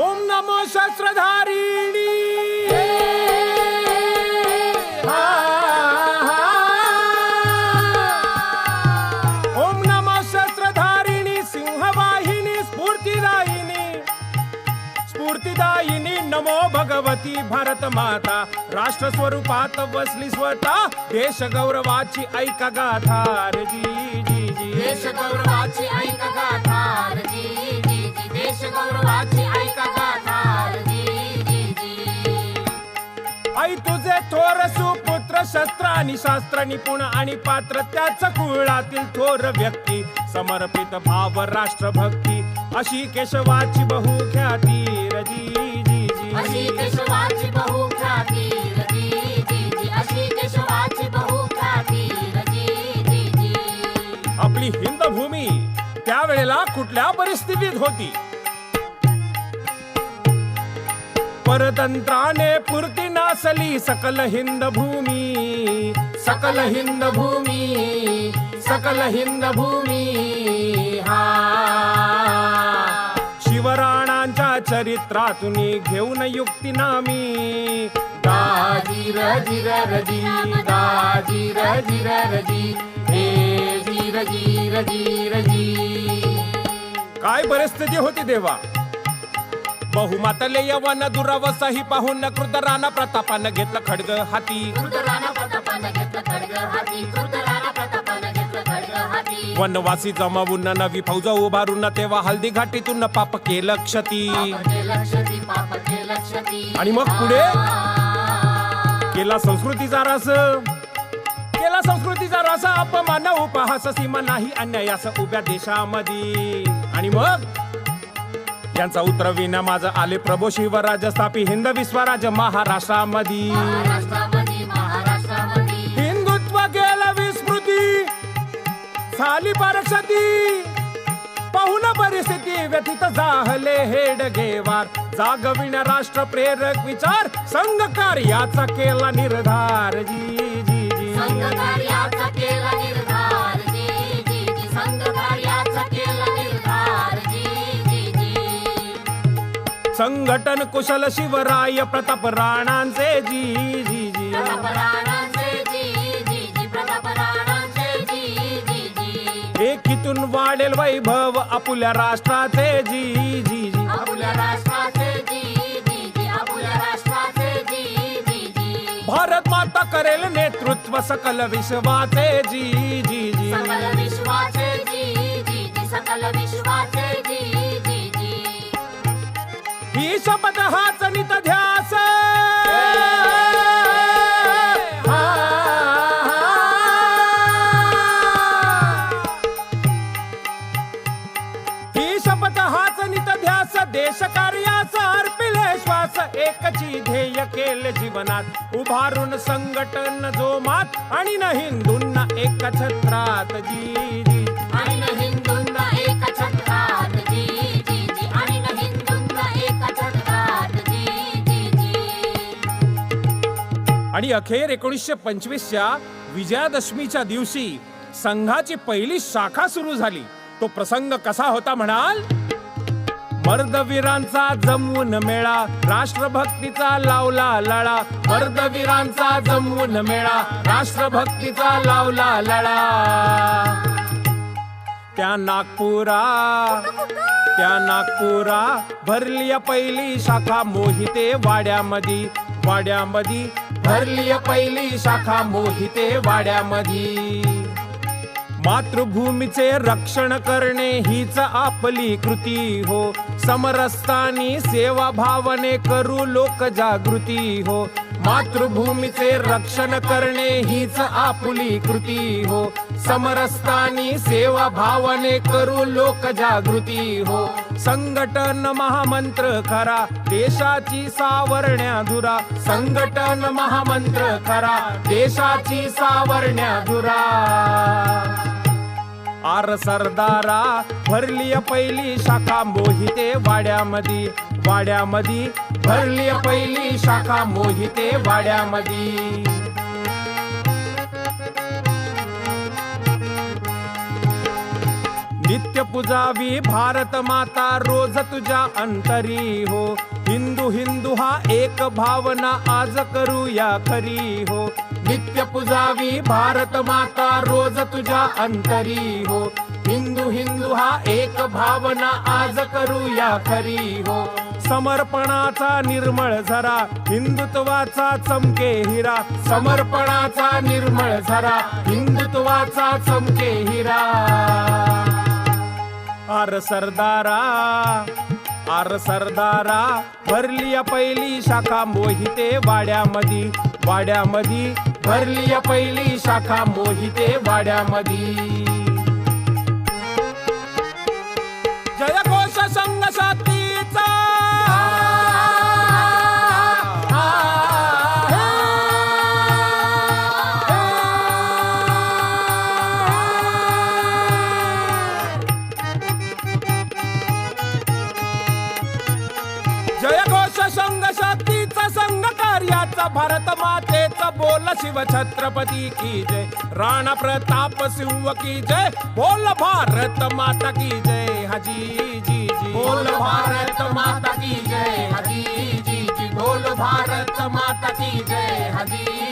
ओम नमो शस्त्रधारिणी. ओम नमो शस्त्रधारिणी सिंहवाहिनी स्फूर्तिदायिनी. स्फूर्तिदायिनी नमो भगवती भारत माता. राष्ट्र स्वरूपात बसली स्वतः. देश गौरवाची ऐका गाथा जी जी जी. देश गौरवाची ऐका गाथा जी जी जी. देश गौरवाची शस्त्र आणि शास्त्र निपुण आणि पात्र त्याच कुळातील थोर व्यक्ती समर्पित भाव राष्ट्रभक्ती. अशी केशवाची बहुख्याती रजी जी अशी जी केशवाची बहुख्याती रे जी अशी केशवाची बहुख्याती रे जी जी. जी आपली हिंद भूमी त्यावेळेला कुठल्या परिस्थितीत होती? परतंत्राने पूर्ती नासली सकल हिंद भूमी सकल हिंद भूमी सकल हिंद भूमी. हा. शिवराणांच्या चरित्रातून घेऊन युक्ती नामी. दाजी रजी रजी दाजी रजी रजी हे जी रजी रजी रजी. काय परिस्थिती होती देवा? बहुमातले यवन दुरावसाही पाहून कृतराना प्रतापानं घेतलं खडग हाती. वनवासी जमावून नवी फौज उभारून तेव्हा हल्दी घाटीतून पाप केलं क्षती. आणि मग पुढे? केला संस्कृतीचा रस. केला संस्कृतीचा रस अपमान उपहास सीमा नाही अन्यायास उभ्या देशामध्ये. आणि मग? यांचा उतरविण्या माझं आले प्रभू शिवराज स्थापी हिंद विश्वराज महाराष्ट्रामध्ये हिंदुत्व गेलं विस्मृती झाली परक्षती पाहुन परिस्थिती व्यथित जाहले हेड घेवार. जागविण्या राष्ट्र प्रेरक विचार संघ कार्याचा केला निर्धार. जी जी जी. संघकार्याचा केला निर्धार. जी जी जी. संघकार्याचा संघटन कुशल शिवराय प्रताप राणांचे जी जी जी. प्रताप राणांचे जी जी जी. प्रताप राणांचे जी जी जी. एकीतून वाढेल वैभव आपुल्या राष्ट्राचे जी जी जी. जी जी जी. आपल्या राष्ट्राचे जी जी जी. भारत माता करेल नेतृत्व सकल विश्वाचे जी जी जी. सकल विश्वाचे जी जी जी. सकल विश्वाचे जी ही शपथ हाच नित ध्यास. ही शपथ हाच नित ध्यास देश कार्याचा अर्पिले श्वास. एकची ध्येय केले जीवनात उभारून संघटन जो मात आणि न हिंदूंना एका छत्रात जी जी. आणि अखेर एकोणीसशे पंचवीसच्या विजयादशमीच्या दिवशी संघाची पहिली शाखा सुरू झाली. तो प्रसंग कसा होता म्हणाल? मर्दवीरांचा जमवून मेळा राष्ट्रभक्तीचा लावला लळा. मर्दवीरांचा जमवून मेळा राष्ट्रभक्तीचा लावला लळा. त्या नागपुरा त्या नागपुरा भरली पहिली शाखा मोहिते वाड्यामधी. वाड्यामधी भरली पहिली शाखा मोहिते वाड्यामधी. मातृभूमीचे रक्षण करणे हीच आपली कृती हो. समरस्तानी सेवा भावने करू लोक जागृती हो. मातृभूमीचे रक्षण करणे हीच आपुली कृती हो. समरस्तानी सेवा भावने करू लोक जागृती हो. संघटन महामंत्र खरा देशाची सावरण्या धुरा. संघटन महामंत्र खरा देशाची सावरण्या धुरा. आर सरदारा भरली पहिली शाखा मोहिते वाड्यामधी. वाड्यामधी भरली पहिली शाखा मोहिते वाड्यामधी. नित्य पुजावी भारत माता रोज तुझ्या अंतरी हो. हिंदू हिंदू हा एक भावना आज करूया खरी हो. नित्य पुजावी भारत माता रोज तुझ्या अंतरी हो. हिंदू हिंदू हा एक भावना आज करूया खरी हो. समर्पणाचा निर्मळ झरा हिंदुत्वाचा चमके हिरा. समर्पणाचा निर्मळ झरा हिंदुत्वाचा चमके हिरा. आर सरदारा आर सरदारा भरली पहिली शाखा मोहिते वाड्यामधी. वाड्यामधी भरली पहिली शाखा मोहिते वाड्यामधी. भारत मातेचा बोल शिव छत्रपती की जय. राणा प्रताप सिंह की जय. बोल भारत माता की जय. हजी जी जी. बोल भारत माता की जय. हजी जी जी. बोल भारत माता की जय. हजी